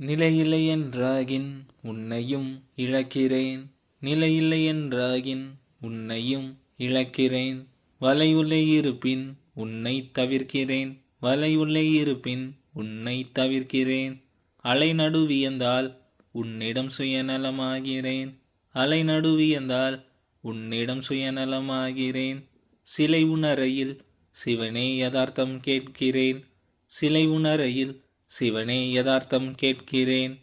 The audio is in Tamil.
நிலையில்லை என்றாகின் உன்னையும் இழக்கிறேன். நிலையில்லை என்றாகின் உன்னையும் இழக்கிறேன். வலையுள்ளே இருப்பின் உன்னை தவிர்க்கிறேன். வலையுள்ளே இருப்பின் உன்னை தவிர்க்கிறேன். அலை நடுவியந்தால் உன்னிடம் சுயநலமாகிறேன். அலை நடுவியந்தால் உன்னிடம் சுயநலமாகிறேன். சிலை உணரையில் சிவனே யதார்த்தம் கேட்கிறேன். சிலை உணரையில் சிவனே யதார்த்தம் கேட்கிறேன்.